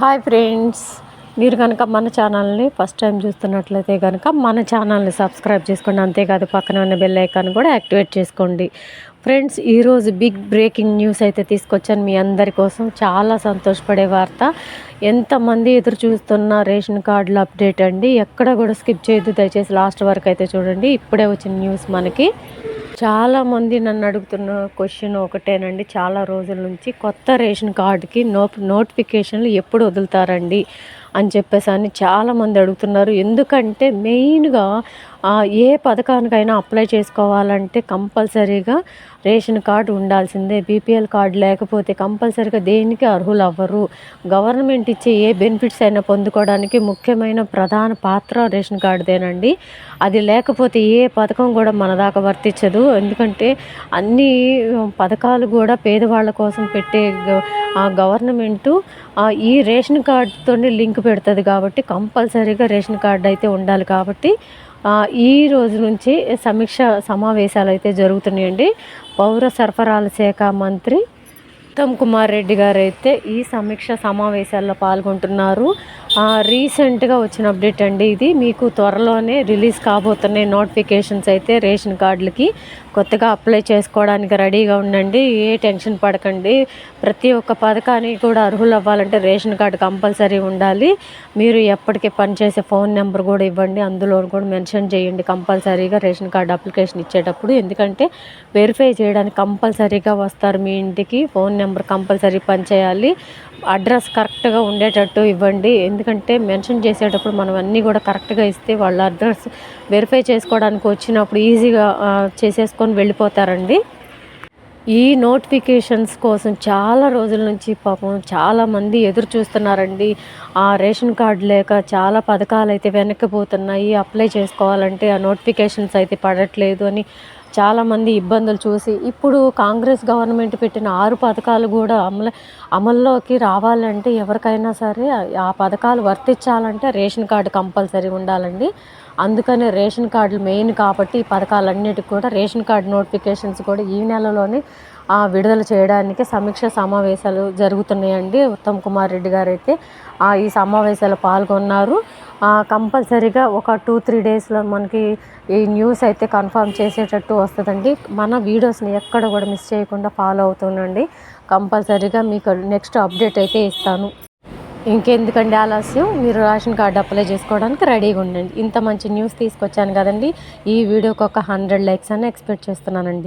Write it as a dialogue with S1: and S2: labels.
S1: Hi friends. మీరు కనుక మన ఛానల్ని ఫస్ట్ టైం చూస్తున్నట్లయితే కనుక మన ఛానల్ని సబ్స్క్రైబ్ చేసుకోండి. అంతేకాదు పక్కన ఉన్న బెల్ ఐకాన్ కూడా యాక్టివేట్ చేసుకోండి. ఫ్రెండ్స్ ఈరోజు బిగ్ బ్రేకింగ్ న్యూస్ అయితే తీసుకొచ్చాను. మీ అందరి కోసం చాలా సంతోషపడే వార్త. ఎంతమంది ఎదురు చూస్తున్న రేషన్ కార్డుల అప్డేట్ అండి. ఎక్కడ కూడా స్కిప్ చేయొద్దు. దయచేసి లాస్ట్ వరకు అయితే చూడండి. ఇప్పుడే వచ్చిన న్యూస్ మనకి. చాలామంది నన్ను అడుగుతున్న క్వశ్చన్ ఒకటేనండి. చాలా రోజుల నుంచి కొత్త రేషన్ కార్డుకి నో నోటిఫికేషన్లు ఎప్పుడు వదులుతారండి అని చెప్పేసి అని చాలామంది అడుగుతున్నారు. ఎందుకంటే మెయిన్గా ఏ పథకానికైనా అప్లై చేసుకోవాలంటే కంపల్సరీగా రేషన్ కార్డు ఉండాల్సిందే. బీపీఎల్ కార్డు లేకపోతే కంపల్సరీగా దేనికి అర్హులు అవ్వరు గవర్నమెంట్ ఇచ్చే ఏ బెనిఫిట్స్ అయినా పొందుకోవడానికి ముఖ్యమైన ప్రధాన పాత్ర రేషన్ కార్డుదేనండి. అది లేకపోతే ఏ పథకం కూడా మన దాకా వర్తించదు. ఎందుకంటే అన్ని పథకాలు కూడా పేదవాళ్ళ కోసం పెట్టే గవర్నమెంటు ఈ రేషన్ కార్డుతోనే లింక్ పెడుతుంది కాబట్టి కంపల్సరీగా రేషన్ కార్డు అయితే ఉండాలి కాబట్టి ఈ రోజు నుంచి సమీక్ష సమావేశాలు అయితే జరుగుతున్నాయండి. పౌర సరఫరాల శాఖ మంత్రి ఉత్తమ్ కుమార్ రెడ్డి గారు అయితే ఈ సమీక్ష సమావేశాల్లో పాల్గొంటున్నారు. రీసెంట్గా వచ్చిన అప్డేట్ అండి ఇది. మీకు త్వరలోనే రిలీజ్ కాబోతున్నాయి నోటిఫికేషన్స్ అయితే రేషన్ కార్డులకి కొత్తగా అప్లై చేసుకోవడానికి రెడీగా ఉండండి. ఏ టెన్షన్ పడకండి. ప్రతి ఒక్క పథకానికి కూడా అర్హులు అవ్వాలంటే రేషన్ కార్డు కంపల్సరీ ఉండాలి. మీరు ఎప్పటికీ పనిచేసే ఫోన్ నెంబర్ కూడా ఇవ్వండి. అందులో కూడా మెన్షన్ చేయండి. కంపల్సరీగా రేషన్ కార్డు అప్లికేషన్ ఇచ్చేటప్పుడు. ఎందుకంటే వెరిఫై చేయడానికి కంపల్సరీగా వస్తారు. మీ ఇంటికి ఫోన్ నెంబర్ కంపల్సరీ పనిచేయాలి. అడ్రస్ కరెక్ట్గా ఉండేటట్టు ఇవ్వండి. ఎందుకంటే మెన్షన్ చేసేటప్పుడు మనం అన్నీ కూడా కరెక్ట్గా ఇస్తే వాళ్ళ అడ్రస్ వెరిఫై చేసుకోవడానికి వచ్చినప్పుడు ఈజీగా చేసేసుకొని వెళ్ళిపోతారండి. ఈ నోటిఫికేషన్స్ కోసం చాలా రోజుల నుంచి పాపం చాలామంది ఎదురు చూస్తున్నారండి. ఆ రేషన్ కార్డు లేక చాలా పథకాలు అయితే వెనక్కిపోతున్నాయి అప్లై చేసుకోవాలంటే ఆ నోటిఫికేషన్స్ అయితే పడట్లేదు అని చాలామంది ఇబ్బందులు చూసి ఇప్పుడు కాంగ్రెస్ గవర్నమెంట్ పెట్టిన ఆరు పథకాలు కూడా అమలు అమల్లోకి రావాలంటే ఎవరికైనా సరే ఆ పథకాలు వర్తించాలంటే రేషన్ కార్డు కంపల్సరీ ఉండాలండి. అందుకనే రేషన్ కార్డులు మెయిన్ కాబట్టి ఈ పథకాలన్నిటికి కూడా రేషన్ కార్డు నోటిఫికేషన్స్ కూడా ఈ నెలలోనే విడుదల చేయడానికి సమీక్ష సమావేశాలు జరుగుతున్నాయండి. ఉత్తమ్ కుమార్ రెడ్డి గారు అయితే ఈ సమావేశాలు పాల్గొన్నారు. కంపల్సరీగా ఒక టూ త్రీ డేస్లో మనకి ఈ న్యూస్ అయితే కన్ఫర్మ్ చేసేటట్టు వస్తుందండి. మన వీడియోస్ని ఎక్కడ కూడా మిస్ చేయకుండా ఫాలో అవుతుండండి. కంపల్సరీగా మీకు నెక్స్ట్ అప్డేట్ అయితే ఇస్తాను. ఇంకెందుకండి ఆలస్యం? మీరు రేషన్ కార్డు అప్లై చేసుకోవడానికి రెడీగా ఉండండి. ఇంత మంచి న్యూస్ తీసుకొచ్చాను కదండి. ఈ వీడియోకి ఒక హండ్రెడ్ లైక్స్ అని ఎక్స్పెక్ట్ చేస్తున్నానండి.